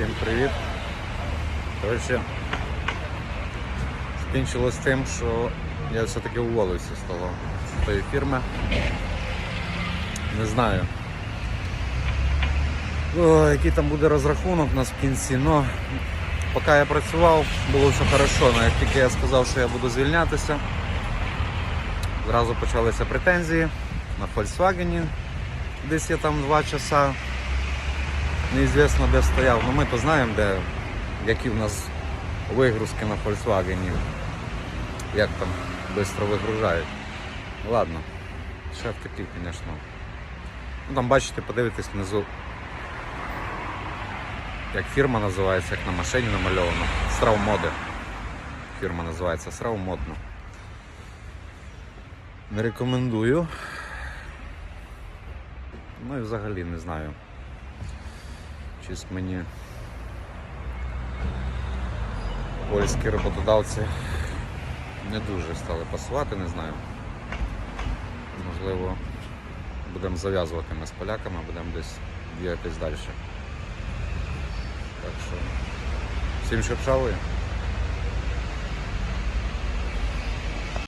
Всім привіт. Коротше, скінчилось тим, що я все-таки уволився з того з тої фірми. Не знаю. О, який там буде розрахунок у нас в кінці, но поки я працював, було все хорошо, але як тільки я сказав, що я буду звільнятися, зразу почалися претензії на Volkswagen. Десь я там два часа неізвісно де стояв. Ну ми то знаємо, де, які в нас вигрузки на Volkswagen, як там швидко вигружають. Ладно, шеф такий, звісно. Ну там бачите, подивитесь внизу, як фірма називається, як на машині намальовано. Стравмоди. Фірма називається Стравмодно. Не рекомендую. Ну і взагалі не знаю. Щось мені польські роботодавці не дуже стали пасувати, не знаю. Можливо, будемо зав'язувати ми з поляками, будемо десь діятись далі. Так що всім шепшавою.